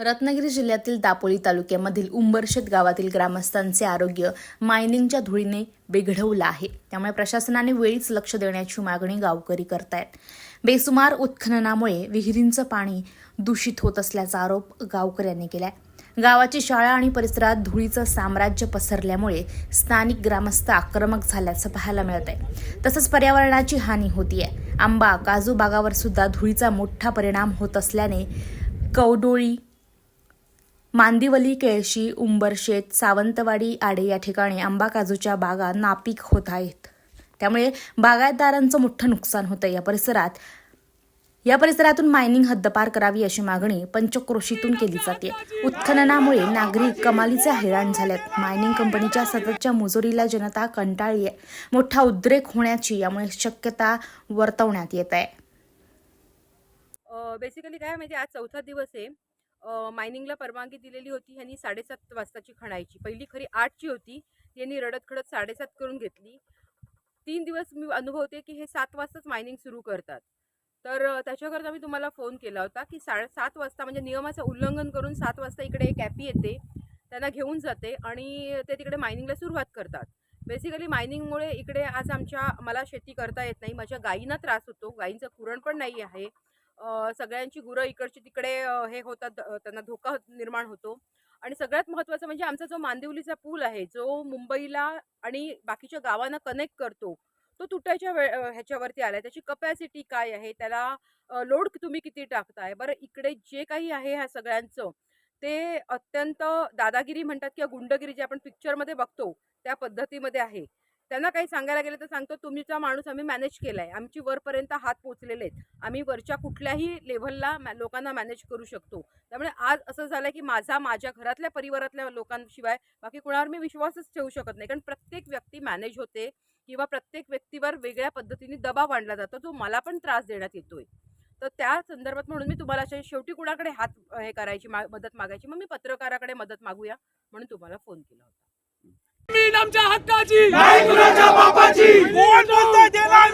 रत्नागिरी जिल्ह्यातील दापोली तालुक्यामधील उंबरशेत गावातील ग्रामस्थांचे आरोग्य मायनिंगच्या धुळीने बिघडवलं आहे. त्यामुळे प्रशासनाने वेळीच लक्ष देण्याची मागणी गावकरी करतायत. बेसुमार उत्खननामुळे विहिरींचं पाणी दूषित होत असल्याचा आरोप गावकऱ्यांनी केलाय. गावाची शाळा आणि परिसरात धुळीचं साम्राज्य पसरल्यामुळे स्थानिक ग्रामस्थ आक्रमक झाल्याचं पाहायला मिळत आहे तसंच पर्यावरणाची हानी होतीये. आंबा काजू बागावर सुद्धा धुळीचा मोठा परिणाम होत असल्याने कवडोळी मांदिवली केळशी उंबरशेत सावंतवाडी आडे या ठिकाणी आंबा काजूच्या बागा नापीक होत आहेत. त्यामुळे बागायतदारांचं मोठं नुकसान होतं या परिसरात या परिसरातून मायनिंग हद्दपार करावी अशी मागणी पंचक्रोशीतून केली जाते. उत्खननामुळे नागरिक कमालीचे हैराण झालेत. मायनिंग कंपनीच्या सततच्या मुजोरीला जनता कंटाळली आहे. मोठा उद्रेक होण्याची यामुळे शक्यता वर्तवण्यात येत आहे. बेसिकली काय माहिती आज चौथा दिवस आहे. मायनिंगला परवानगी दिलेली होती ह्यांनी साडेसात वाजताची खणायची. पहिली खरी आठची होती. यांनी रडत खडत साडेसात करून घेतली. तीन दिवस मी अनुभवते की हे सात वाजताच मायनिंग सुरू करतात. तर त्याच्याकरता मी तुम्हाला फोन केला होता की साडे सात वाजता म्हणजे नियमाचं उल्लंघन करून सात वाजता इकडे एक ॲपी येते. त्यांना घेऊन जाते आणि ते तिकडे मायनिंगला सुरुवात करतात. बेसिकली मायनिंगमुळे इकडे आज आमच्या मला शेती करता येत नाही. माझ्या गायींना त्रास होतो. गायींचं कुरण पण नाही आहे. सगळ्यांची गुरं इकडची तिकडे हे होतात त्यांना धोका निर्माण होतो. आणि सगळ्यात महत्त्वाचं म्हणजे आमचा जो मांदिवलीचा पूल आहे जो मुंबईला आणि बाकीच्या गावांना कनेक्ट करतो तो तुटायच्या वे ह्याच्यावरती आला आहे त्याची कपॅसिटी काय आहे? त्याला लोड तुम्ही किती टाकताय? बरं इकडे जे काही आहे ह्या सगळ्यांचं ते अत्यंत दादागिरी म्हणतात किंवा गुंडगिरी जे आपण पिक्चरमध्ये बघतो त्या पद्धतीमध्ये आहे. त्यांना काही सांगायला गेलं तर सांगतो तुमचा माणूस आम्ही मॅनेज केला आहे आमची वरपर्यंत हात पोचलेले आहेत. आम्ही वरच्या कुठल्याही लेव्हलला मॅ लोकांना मॅनेज करू शकतो. त्यामुळे आज असं झालं की माझा माझ्या घरातल्या परिवारातल्या लोकांशिवाय बाकी कुणावर मी विश्वासच ठेवू शकत नाही. कारण प्रत्येक व्यक्ती मॅनेज होते किंवा प्रत्येक व्यक्तीवर वेगळ्या पद्धतीने दबाव आणला जातो जो मला पण त्रास देण्यात येतोय. तर त्या संदर्भात म्हणून मी तुम्हाला अशा शेवटी कुणाकडे हात हे करायची मा मदत मागायची मग मी पत्रकाराकडे मदत मागूया म्हणून तुम्हाला फोन केला होता. जमीन आमच्या हक्काची. नाही कुणाच्या बापाची. म्हणतोय देणार